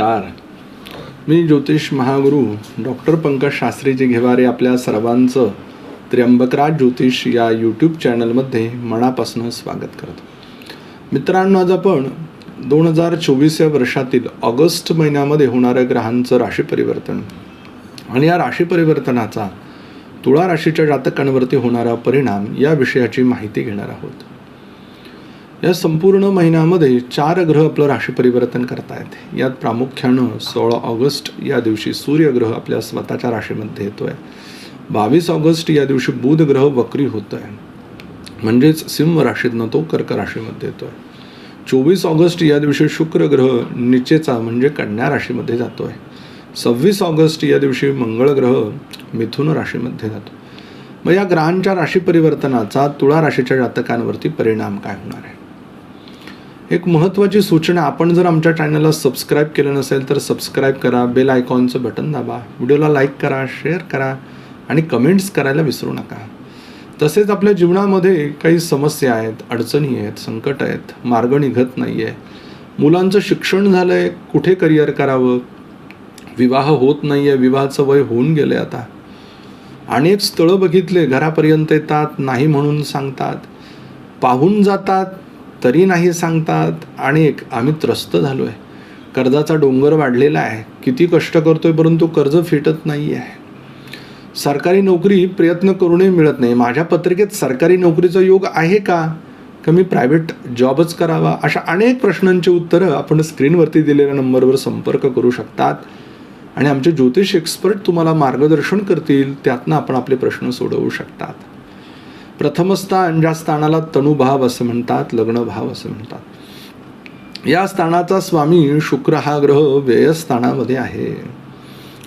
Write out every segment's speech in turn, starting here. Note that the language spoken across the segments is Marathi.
नमस्कार. मी ज्योतिष महागुरू डॉक्टर पंकज शास्त्रीजी घेवारे आपल्या सर्वांचं त्र्यंबकराज ज्योतिष या यूट्यूब चॅनलमध्ये मनापासून स्वागत करतो. मित्रांनो आज आपण दोन हजार चोवीस या वर्षातील ऑगस्ट महिन्यामध्ये होणाऱ्या ग्रहांचं राशी परिवर्तन आणि या राशी परिवर्तनाचा तुळा राशीच्या जातकांवरती होणारा परिणाम या विषयाची माहिती घेणार आहोत. या संपूर्ण महिन्यामध्ये चार ग्रह आपलं राशी परिवर्तन करतायत. यात प्रामुख्यानं सोळा ऑगस्ट या दिवशी सूर्यग्रह आपल्या स्वतःच्या राशीमध्ये येतो आहे बावीस ऑगस्ट या दिवशी बुध ग्रह वक्री होतो आहे म्हणजेच सिंह राशीतनं तो कर्क राशीमध्ये येतो आहे चोवीस ऑगस्ट या दिवशी शुक्र ग्रह निचेचा म्हणजे कन्या राशीमध्ये जातो आहे सव्वीस ऑगस्ट या दिवशी मंगळ ग्रह मिथुन राशीमध्ये जातो. मग या ग्रहांच्या राशी परिवर्तनाचा तुळा राशीच्या जातकांवरती परिणाम काय होणार आहे? एक महत्त्वाची सूचना आपण जर आमच्या चॅनलला सबस्क्राईब केलं नसेल तर सबस्क्राईब करा बेल आयकॉनचं बटन दाबा व्हिडिओला लाईक करा शेअर करा आणि कमेंट्स करायला विसरू नका. तसेच आपल्या जीवनामध्ये काही समस्या आहेत अडचणी आहेत संकट आहेत मार्ग निघत नाही आहे मुलांचं शिक्षण झालं आहे कुठे करिअर करावं? विवाह होत नाही आहे विवाहाचं वय होऊन गेलं आहे आता. अनेक स्थळं बघितले घरापर्यंत येतात नाही म्हणून सांगतात. पाहून जातात तरी नाही सांगतात. आणि एक आम्ही त्रस्त झालो आहे कर्जाचा डोंगर वाढलेला आहे. किती कष्ट करतोय परंतु कर्ज फिटत नाही आहे सरकारी नोकरी प्रयत्न करूनही मिळत नाही. माझ्या पत्रिकेत सरकारी नोकरीचा योग आहे का? का मी प्रायव्हेट जॉबच करावा? अशा अनेक प्रश्नांची उत्तरं आपण स्क्रीनवरती दिलेल्या नंबरवर संपर्क करू शकतात. आणि आमचे ज्योतिष एक्सपर्ट तुम्हाला मार्गदर्शन करतील. त्यातनं आपण आपले प्रश्न सोडवू शकतात. प्रथमस्थान ज्या स्थानाला तनुभाव असं म्हणतात लग्नभाव असं म्हणतात. या स्थानाचा स्वामी शुक्र हा ग्रह व्ययस्थानामध्ये आहे.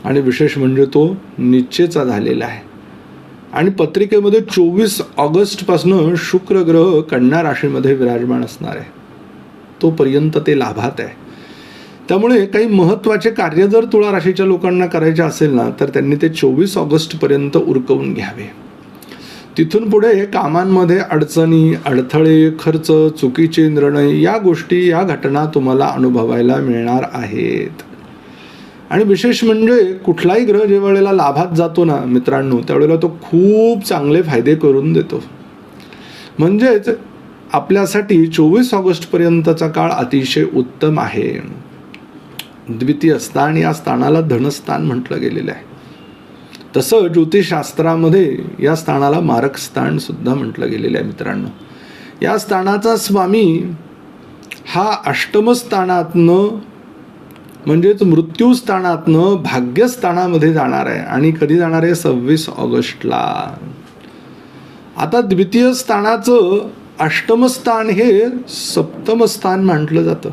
आणि विशेष म्हणजे तो निश्चेचा झालेला आहे. आणि पत्रिकेमध्ये चोवीस ऑगस्टपासनं शुक्र ग्रह कन्या राशीमध्ये विराजमान असणार आहे. तोपर्यंत ते लाभात आहे. त्यामुळे काही महत्त्वाचे कार्य जर तुळा राशीच्या लोकांना करायचे असेल ना तर त्यांनी ते चोवीस ऑगस्टपर्यंत उरकवून घ्यावे. तिथून पुढे कामांमध्ये अडचणी अडथळे खर्च चुकीचे निर्णय या गोष्टी या घटना तुम्हाला अनुभवायला मिळणार आहेत. आणि विशेष म्हणजे कुठलाही ग्रह ज्या वेळेला लाभात जातो ना मित्रांनो त्यावेळेला तो खूप चांगले फायदे करून देतो. म्हणजेच आपल्यासाठी चोवीस ऑगस्टपर्यंतचा काळ अतिशय उत्तम आहे. द्वितीय स्थान या स्थानाला धनस्थान म्हटलं गेलेलं आहे. तसं ज्योतिषशास्त्रामध्ये या स्थानाला मारक स्थान सुद्धा म्हटलं गेलेलं आहे मित्रांनो. या स्थानाचा स्वामी हा अष्टमस्थानातनं म्हणजेच मृत्यूस्थानातनं भाग्यस्थानामध्ये जाणार आहे. आणि कधी जाणार आहे? सव्वीस ऑगस्टला. आता द्वितीय स्थानाचं अष्टमस्थान हे सप्तम स्थान म्हटलं जातं.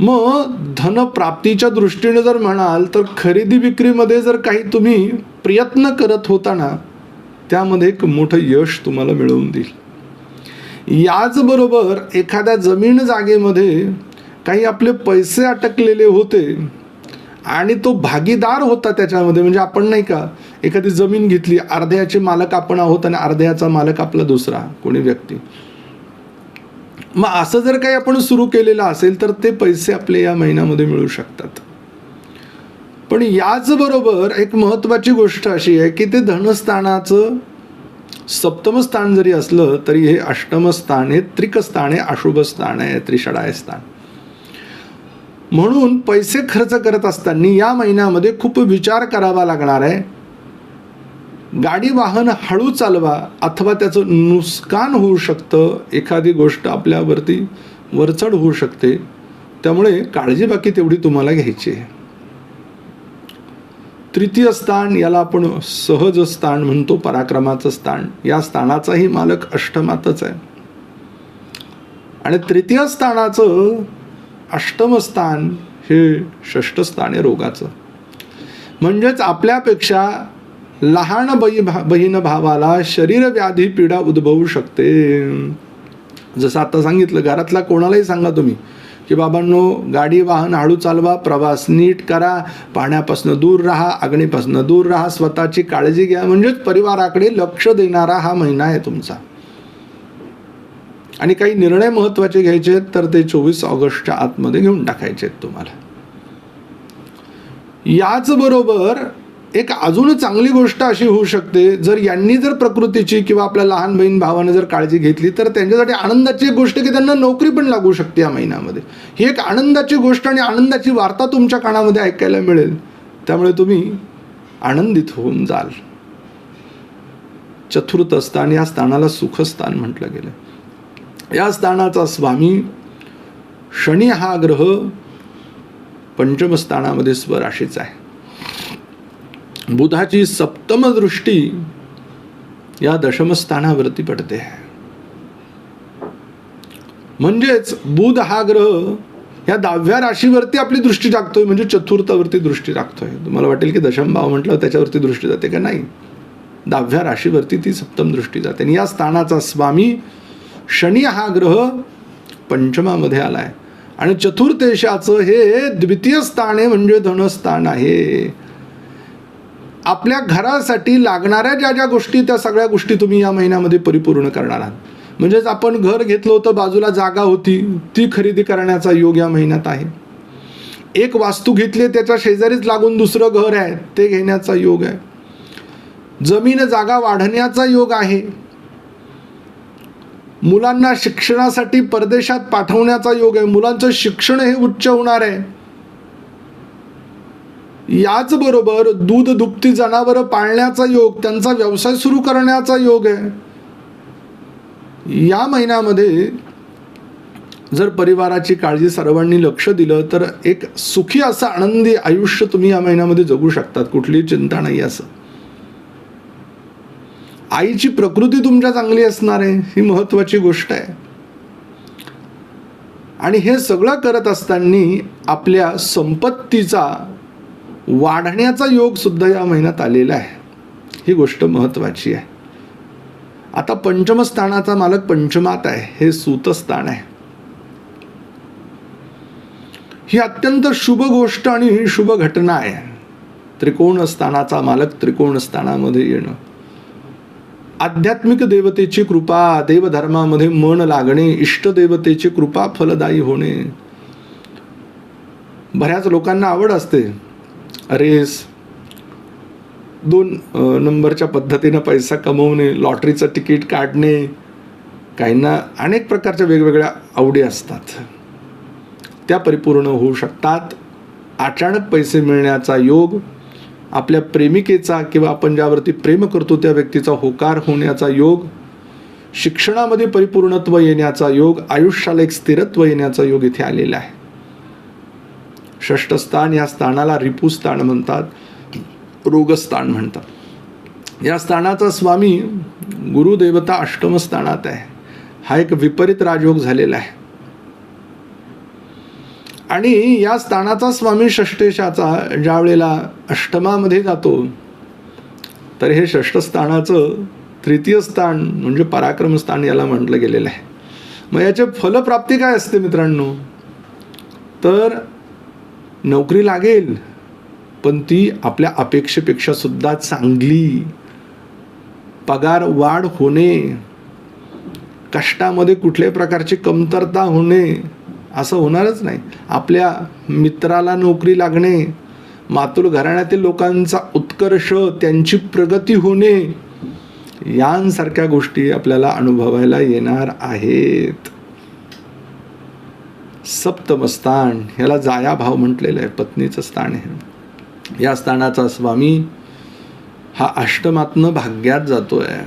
मग धनप्राप्तीच्या दृष्टीने जर म्हणाल तर खरेदी विक्रीमध्ये जर काही तुम्ही प्रयत्न करत होताना त्यामध्ये एक मोठं यश तुम्हाला मिळवून देईल. याचबरोबर एखाद्या जमीन जागेमध्ये काही आपले पैसे अटकलेले होते आणि तो भागीदार होता त्याच्यामध्ये म्हणजे आपण नाही का एखादी जमीन घेतली अर्ध्याचे मालक आपण आहोत आणि अर्ध्याचा मालक आपला दुसरा कोणी व्यक्ती. मग असं जर काही आपण सुरू केलेलं असेल तर ते पैसे आपले या महिन्यामध्ये मिळू शकतात. पण याचबरोबर एक महत्त्वाची गोष्ट अशी आहे की ते धनस्थानाचं सप्तम स्थान जरी असलं तरी हे अष्टम स्थान हे त्रिकस्थान आहे अशुभ स्थान आहे त्रिषडाय स्थान. म्हणून पैसे खर्च करत असताना या महिन्यामध्ये खूप विचार करावा लागणार आहे. गाडी वाहन हळू चालवा अथवा त्याचं नुकसान होऊ शकतं. एखादी गोष्ट आपल्यावरती वरचढ होऊ शकते. त्यामुळे काळजी बाकी तेवढी तुम्हाला घ्यायची आहे. तृतीय स्थान याला आपण सहज स्थान म्हणतो पराक्रमाचं स्थान. या स्थानाचाही मालक अष्टमातच आहे. आणि तृतीय स्थानाचं अष्टम स्थान हे षष्ठ स्थान आहे रोगाचं. म्हणजेच आपल्यापेक्षा लहान बही भा बहीण भावाला शरीरव्याधी पीडा उद्भवू शकते. जसं आता सांगितलं घरातला कोणालाही सांगा तुम्ही की बाबांनो गाडी वाहन हळू चालवा प्रवास नीट करा पाण्यापासून दूर राहा अग्नीपासून दूर राहा स्वतःची काळजी घ्या म्हणजेच परिवाराकडे लक्ष देणारा हा महिना आहे तुमचा. आणि काही निर्णय महत्त्वाचे घ्यायचे आहेत तर ते चोवीस ऑगस्टच्या आतमध्ये घेऊन टाकायचे आहेत तुम्हाला. याचबरोबर एक अजून चांगली गोष्ट अशी होऊ शकते जर यांनी जर प्रकृतीची किंवा आपल्या लहान बहीण भावाने जर काळजी घेतली तर त्यांच्यासाठी आनंदाची एक गोष्ट की त्यांना नोकरी पण लागू शकते या महिन्यामध्ये. ही एक आनंदाची गोष्ट आणि आनंदाची वार्ता तुमच्या कानामध्ये ऐकायला मिळेल. त्यामुळे तुम्ही आनंदित होऊन जाल. चतुर्थ स्थान या स्थानाला सुखस्थान म्हटलं गेलं. या स्थानाचा स्वामी शनी हा ग्रह पंचमस्थानामध्ये स्वराशीचा आहे. बुधाची सप्तम दृष्टी या दशमस्थानावरती पडते. म्हणजेच बुध हा ग्रह या दहाव्या राशीवरती आपली दृष्टी टाकतोय म्हणजे चतुर्थावरती दृष्टी टाकतोय तुम्हाला वाटेल की दशम भाव म्हटलं त्याच्यावरती दृष्टी जाते का नाही? दहाव्या राशीवरती ती सप्तम दृष्टी जाते. आणि या स्थानाचा स्वामी शनी हा ग्रह पंचमामध्ये आलाय. आणि चतुर्थेशाचं हे द्वितीय स्थान आहे म्हणजे धनस्थान आहे. आपल्या घरासाठी लागणाऱ्या ज्या ज्या गोष्टी त्या सगळ्या गोष्टी तुम्ही या महिन्यामध्ये परिपूर्ण करणार आहात. म्हणजेच आपण घर घेतलं होतं बाजूला जागा होती ती खरेदी करण्याचा योग या महिन्यात आहे. एक वास्तू घेतली त्याच्या शेजारीच लागून दुसरं घर आहे ते घेण्याचा योग आहे. जमीन जागा वाढण्याचा योग आहे. मुलांना शिक्षणासाठी परदेशात पाठवण्याचा योग आहे. मुलांचं शिक्षण हे उच्च होणार आहे. याचबरोबर दूध दुभती जनावरं पाळण्याचा योग त्यांचा व्यवसाय सुरू करण्याचा योग आहे. या महिन्यामध्ये जर परिवाराची काळजी सर्वांनी लक्ष दिलं तर एक सुखी असं आनंदी आयुष्य तुम्ही या महिन्यामध्ये जगू शकतात. कुठलीही चिंता नाही असं. आईची प्रकृती तुमच्या चांगली असणार आहे ही महत्वाची गोष्ट आहे. आणि हे सगळं करत असताना आपल्या संपत्तीचा वाढण्याचा योग सुद्धा या महिन्यात आलेला आहे. ही गोष्ट महत्वाची आहे. आता पंचमस्थानाचा मालक पंचमात आहे. हे सूतस्थान आहे. ही अत्यंत शुभ गोष्ट आणि ही शुभ घटना आहे. त्रिकोण स्थानाचा मालक त्रिकोण स्थानामध्ये येणं. आध्यात्मिक देवतेची कृपा देवधर्मामध्ये मन लागणे इष्टदेवतेची कृपा फलदायी होणे. बऱ्याच लोकांना आवड असते. रेस दोन नंबरच्या पद्धतीनं पैसा कमवणे लॉटरीचं तिकीट काढणे काहींना अनेक प्रकारच्या वेगवेगळ्या आवडी असतात. त्या परिपूर्ण होऊ शकतात. अचानक पैसे मिळण्याचा योग आपल्या प्रेमिकेचा किंवा आपण ज्यावरती प्रेम करतो त्या व्यक्तीचा होकार होण्याचा योग शिक्षणामध्ये परिपूर्णत्व येण्याचा योग आयुष्याला एक स्थिरत्व येण्याचा योग इथे आलेला आहे. षष्ठस्थान या स्थानाला रिपुस्थान म्हणतात रोगस्थान म्हणतात. या स्थानाचा स्वामी गुरुदेवता अष्टम स्थानात आहे. हा एक विपरीत राजयोग झालेला आहे. आणि या स्थानाचा स्वामी षष्टेशाचा ज्या वेळेला अष्टमामध्ये जातो तर हे षष्ठस्थानाचं तृतीय स्थान म्हणजे पराक्रम स्थान याला म्हटलं गेलेलं आहे. मग याचे फलप्राप्ती काय असते मित्रांनो? तर नोकरी लागेल पण ती आपल्या अपेक्षेपेक्षा सुद्धा चांगली. पगार वाढ होणे कष्टामध्ये कुठल्याही प्रकारची कमतरता होणे असं होणारच नाही. आपल्या मित्राला नोकरी लागणे मातुल घराण्यातील लोकांचा उत्कर्ष त्यांची प्रगती होणे यांसारख्या गोष्टी आपल्याला अनुभवायला येणार आहेत. सप्तम स्थान ह्याला जाया भाव म्हटलेलं आहे पत्नीचं स्थान आहे. या स्थानाचा स्वामी हा अष्टमातनं भाग्यात जातो आहे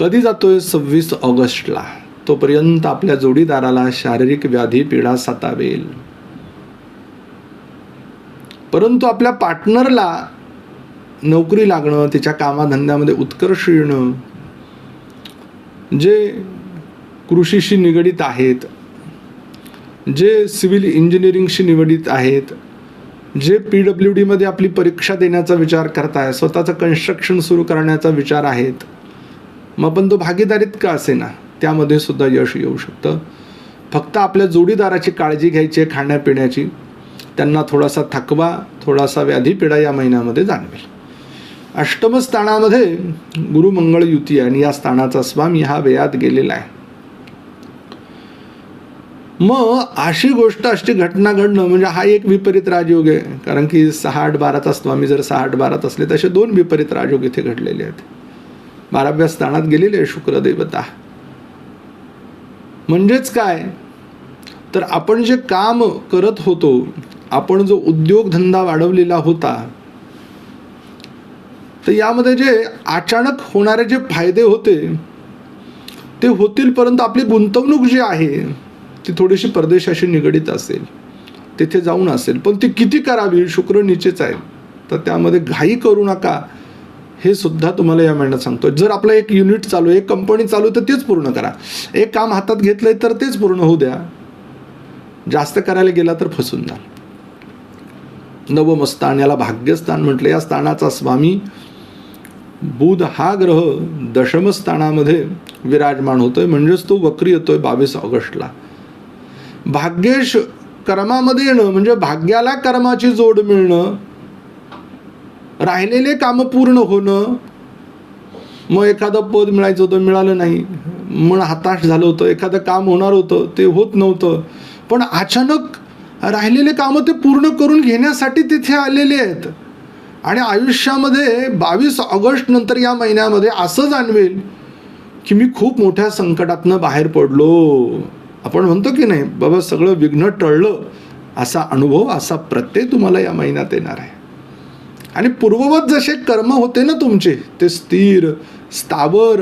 कधी जातो आहे सव्वीस ऑगस्टला. तोपर्यंत आपल्या जोडीदाराला शारीरिक व्याधी पीडा सतावेल. परंतु आपल्या पार्टनरला नोकरी लागणं तिच्या कामाधंद्यामध्ये उत्कर्ष येणं जे कृषीशी निगडीत आहेत जे सिव्हिल इंजिनिअरिंगशी निगडीत आहेत जे पी डब्ल्यू डीमध्ये आपली परीक्षा देण्याचा विचार करताय स्वतःचं कन्स्ट्रक्शन सुरू करण्याचा विचार आहेत मग पण तो भागीदारीत का असे ना त्यामध्ये सुद्धा यश येऊ शकतं. फक्त आपल्या जोडीदाराची काळजी घ्यायची आहे खाण्यापिण्याची. त्यांना थोडासा थकवा थोडासा व्याधीपिडा या महिन्यामध्ये जाणवेल. अष्टम स्थानामध्ये गुरुमंगळ युती आहे आणि या स्थानाचा स्वामी हा वयात गेलेला आहे. मग अशी गोष्ट अशी घटना घडणं म्हणजे हा एक विपरीत राजयोग आहे. कारण की सहा आठ बाराचा स्वामी जर सहा आठ बारात असले तसे दोन विपरीत राजयोग इथे घडलेले आहेत. बाराव्या स्थानात गेलेले आहे शुक्रदैवता म्हणजेच काय? तर आपण जे काम करत होतो आपण जो उद्योगधंदा वाढवलेला होता तर यामध्ये जे अचानक होणारे जे फायदे होते ते होतील परंतु आपली गुंतवणूक जी आहे ती थोडीशी परदेशाशी निगडीत असेल तिथे जाऊन असेल पण ती किती करावी? शुक्र नीचेच आहे. तर त्यामध्ये घाई करू नका. हे सुद्धा तुम्हाला या महिन्यात सांगतो जर आपलं एक युनिट चालू आहे एक कंपनी चालू आहे तर तेच पूर्ण करा. एक काम हातात घेतलंय तर तेच पूर्ण होऊ द्या. जास्त करायला गेला तर फसून जाल नवम स्थान याला भाग्यस्थान म्हटलं. या स्थानाचा स्वामी बुध हा ग्रह दशमस्थानामध्ये विराजमान होतोय. म्हणजेच तो वक्री येतोय बावीस ऑगस्टला. भाग्येश कर्मामध्ये येणं म्हणजे भाग्याला कर्माची जोड मिळणं राहिलेले कामं पूर्ण होणं मग एखादं पद मिळायचं होतं मिळालं नाही. मन हताश झालं होतं एखादं काम होणार होतं ते होत नव्हतं. पण अचानक राहिलेले कामं ते पूर्ण करून घेण्यासाठी तिथे आलेले आहेत. आणि आयुष्यामध्ये बावीस ऑगस्ट नंतर या महिन्यामध्ये असं जाणवेल की मी खूप मोठ्या संकटातनं बाहेर पडलो. आपण म्हणतो की नाही बाबा सगळं विघ्न टळलं असा अनुभव असा प्रत्यय तुम्हाला या महिन्यात येणार आहे. आणि पूर्ववत जसे कर्म होते ना तुमचे ते स्थिर स्थावर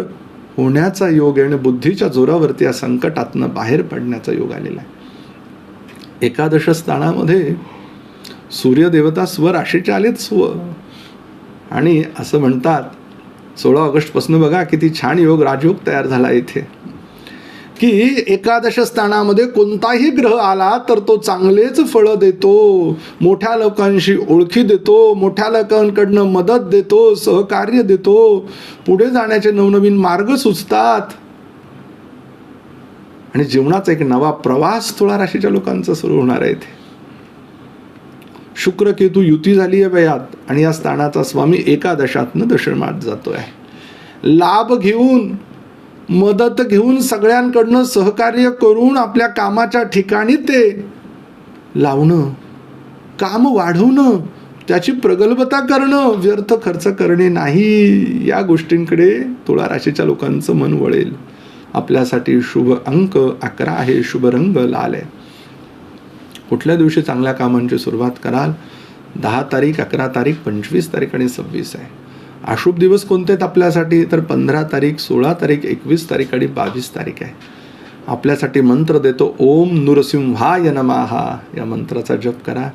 होण्याचा योग आहे आणि बुद्धीच्या जोरावरती या संकटातनं बाहेर पडण्याचा योग आलेला आहे. एकादश स्थानामध्ये सूर्यदेवता स्वराशीचे आलेत स्व आणि असं म्हणतात सोळा ऑगस्टपासून बघा किती छान योग राजयोग तयार झाला इथे. की एकादश स्थानामध्ये कोणताही ग्रह आला तर तो चांगलेच फळं देतो मोठ्या लोकांशी ओळखी देतो मोठ्या लोकांकडनं मदत देतो सहकार्य देतो. पुढे जाण्याचे नवनवीन मार्ग सुचतात. आणि जीवनाचा एक नवा प्रवास तुळा राशीच्या लोकांचा सुरू होणार आहे इथे. शुक्र केतू युती झाली आहे वयात आणि या स्थानाचा स्वामी एकादशातनं दशमात जातोय. लाभ घेऊन मदत घेऊन सगळ्यांकडनं सहकार्य करून आपल्या कामाच्या ठिकाणी ते लावणं काम वाढवणं त्याची प्रगल्भता करणं व्यर्थ खर्च करणे नाही या गोष्टींकडे तुळा राशीच्या लोकांचं मन वळेल. आपल्यासाठी शुभ अंक अकरा आहे शुभ रंग लाल आहे. कुठल्या दिवशी चांगल्या कामांची सुरुवात कराल? दहा तारीख अकरा तारीख पंचवीस तारीख आणि सव्वीस आहे. अशुभ दिवस कोणते आहेत आपल्यासाठी? तर पंधरा तारीख सोळा तारीख एकवीस तारीख आणि बावीस तारीख आहे. आपल्यासाठी मंत्र देतो ओम नृसिंहाय नमाहा या मंत्राचा जप करा.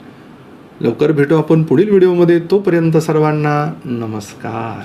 लवकर भेटू आपण पुढील व्हिडिओमध्ये. तोपर्यंत सर्वांना नमस्कार.